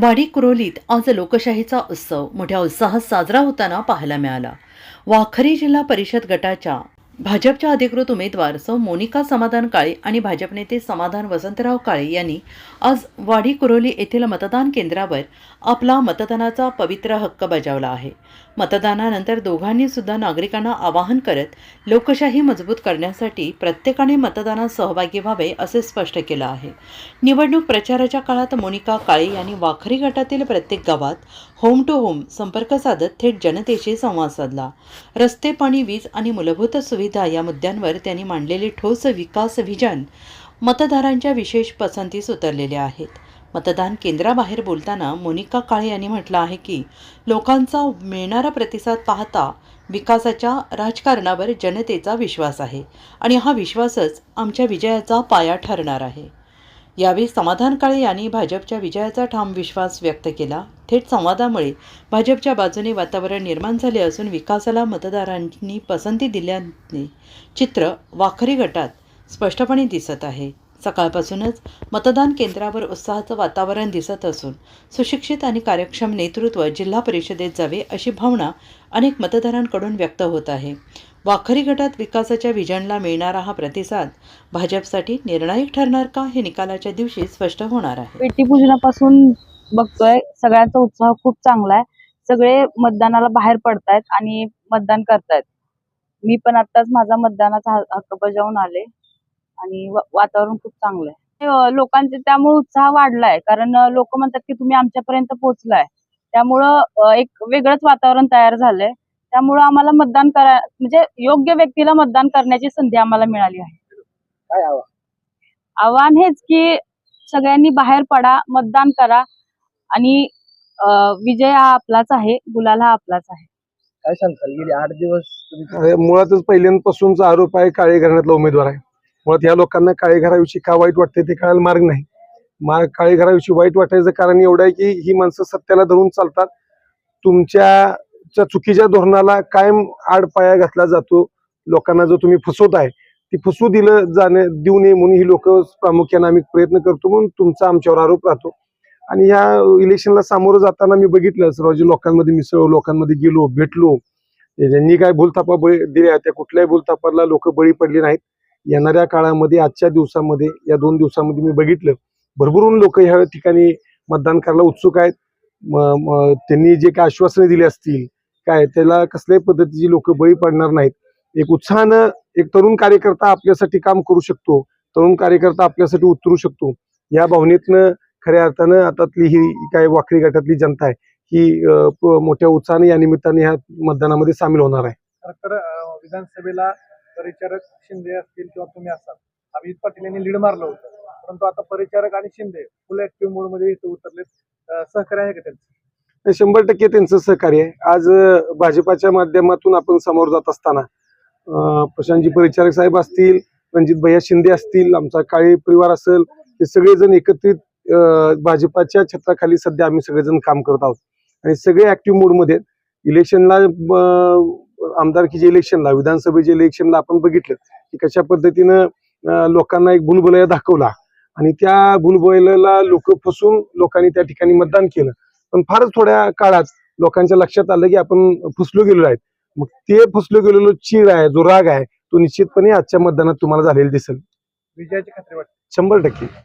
वाडी कुरोलीत आज लोकशाहीचा उत्सव. मोठ्या उत्साहात साजरा होताना पाहायला मिळाला. वाखरी जिल्हा परिषद गटाच्या भाजपच्या अधिकृत उमेदवार सौ मोनिका समाधान काळे आणि भाजप नेते समाधान वसंतराव काळे यांनी आज वाडी कुरोली येथील मतदान केंद्रावर आपला मतदानाचा पवित्र हक्क बजावला आहे. मतदानानंतर दोघांनी सुद्धा नागरिकांना आवाहन करत लोकशाही मजबूत करण्यासाठी प्रत्येकाने मतदानात सहभागी व्हावे असे स्पष्ट केलं आहे. निवडणूक प्रचाराच्या काळात मोनिका काळे यांनी वाखरी गटातील प्रत्येक गावात होम टू होम संपर्क साधत थेट जनतेशी संवाद साधला. रस्ते पाणी वीज आणि मूलभूत सुविधा या मुद्द्यांवर त्यांनी मांडलेले ठोस विकास विजन मतदारांच्या विशेष पसंतीस उतरलेले आहेत. मतदान केंद्राबाहेर बोलताना मोनिका काळे यांनी म्हटलं आहे की लोकांचा मिळणारा प्रतिसाद पाहता विकासाच्या राजकारणावर जनतेचा विश्वास आहे आणि हा विश्वासच आमच्या विजयाचा पाया ठरणार आहे. यावेळी समाधान काळे यांनी भाजपच्या विजयाचा ठाम विश्वास व्यक्त केला. थेट संवादामुळे भाजपच्या बाजूने वातावरण निर्माण झाले असून विकासाला मतदारांनी पसंती दिल्याने चित्र वाखरी गटात स्पष्टपणे दिसत आहे. सकाळपासूनच मतदान केंद्रावर उत्साहाचं वातावरण दिसत असून सुशिक्षित आणि कार्यक्षम नेतृत्व जिल्हा परिषदेत जावे अशी भावना अनेक मतदारांकडून व्यक्त होत आहे. वाखरी गटात विकासाच्या विजनला मिळणारा हा प्रतिसाद भाजपसाठी निर्णायक ठरणार का हे निकालाच्या दिवशी स्पष्ट होणार आहे. पेटी पूजनापासून बघतोय सगळ्यांचा उत्साह खूप चांगला आहे. सगळे मतदानाला बाहेर पडतायत आणि मतदान करतायत. मी पण आताच माझा मतदानाचा हक्क बजावून आले. आणि वातावरण खूप चांगलं आहे लोकांचे त्यामुळे उत्साह वाढलाय. कारण लोक म्हणतात की तुम्ही आमच्यापर्यंत पोहोचलाय. त्यामुळं एक वेगळंच वातावरण तयार झालंय. त्यामुळं आम्हाला मतदान करा म्हणजे योग्य व्यक्तीला मतदान करण्याची संधी आम्हाला मिळाली आहे. आव्हान? हेच की सगळ्यांनी बाहेर पडा मतदान करा आणि विजय हा आपलाच आहे गुलाल हा आपलाच आहे. काय सांगताल? गेली आठ दिवस मुळातच पहिल्यांपासूनचा आरोप आहे काळे घराण्यातला उमेदवार आहे. मुळात या लोकांना काळेघराविषयी का वाईट वाटते ते कळायला मार्ग नाही. मा काळेघराविषयी वाईट वाटायचं कारण एवढं आहे की ही माणसं सत्याला धरून चालतात. तुमच्या चुकीच्या धोरणाला कायम आडपाया घातला जातो. लोकांना जो तुम्ही फसवताय ती फसू दिलं जाणे देऊ नये म्हणून ही लोक प्रामुख्याने आम्ही प्रयत्न करतो म्हणून तुमचा आमच्यावर आरोप राहतो. आणि ह्या इलेक्शनला सामोरं जाताना मी बघितलं सर्व जे लोकांमध्ये मिसळलो लोकांमध्ये गेलो भेटलो. ज्यांनी काय भूलथापा बळी दिल्या त्या कुठल्याही भूलथापाला लोक बळी पडली नाहीत. येणाऱ्या काळामध्ये आजच्या दिवसामध्ये या दोन दिवसामध्ये मी बघितलं. भरभरून लोक ह्या ठिकाणी मतदान करायला उत्सुक आहेत. त्यांनी जे काय आश्वासने दिली असतील काय त्याला कसल्याही पद्धतीची लोक बळी पडणार नाहीत. एक उत्साहानं एक तरुण कार्यकर्ता आपल्यासाठी काम करू शकतो तरुण कार्यकर्ता आपल्यासाठी उतरू शकतो. या भावनेतनं खऱ्या अर्थानं आतातली ही काय वाखरी गटातली जनता आहे ही मोठ्या उत्साहाने या निमित्ताने ह्या मतदानामध्ये सामील होणार आहे. खरं तर विधानसभेला परिचारक शिंदे असतील किंवा तुम्ही असाल अभिजित पाटील यांनी लीड मारलं होतं. परंतु आता परिचारक आणि शिंदे फुल ऍक्टिव्ह मोडमध्ये इथं उतरलेत. सहकार्य आहे का त्यांचं? शंभर टक्के त्यांचं सहकार्य आहे. आज भाजपाच्या माध्यमातून आपण समोर जात असताना प्रशांतजी परिचारक साहेब असतील रणजित भैया शिंदे असतील आमचा काळे परिवार असेल हे सगळेजण एकत्रित भाजपाच्या छत्राखाली सध्या आम्ही सगळेजण काम करत आहोत. आणि सगळे ऍक्टिव्ह मोडमध्ये इलेक्शनला आमदारकीच्या इलेक्शनला विधानसभेच्या इलेक्शनला आपण बघितलं की कशा पद्धतीनं लोकांना एक बुलबुलया दाखवला. आणि त्या बुलबुल्याला लोक फसून लोकांनी त्या ठिकाणी मतदान केलं. पण फारच थोड्या काळात लोकांच्या लक्षात आलं की आपण फसलो गेलेलो आहेत. मग ते फसलो गेलेलो चीड आहे जो राग आहे तो निश्चितपणे आजच्या मतदानात तुम्हाला झालेला दिसेल. विजयाची खात्री वाटते. शंभर टक्के.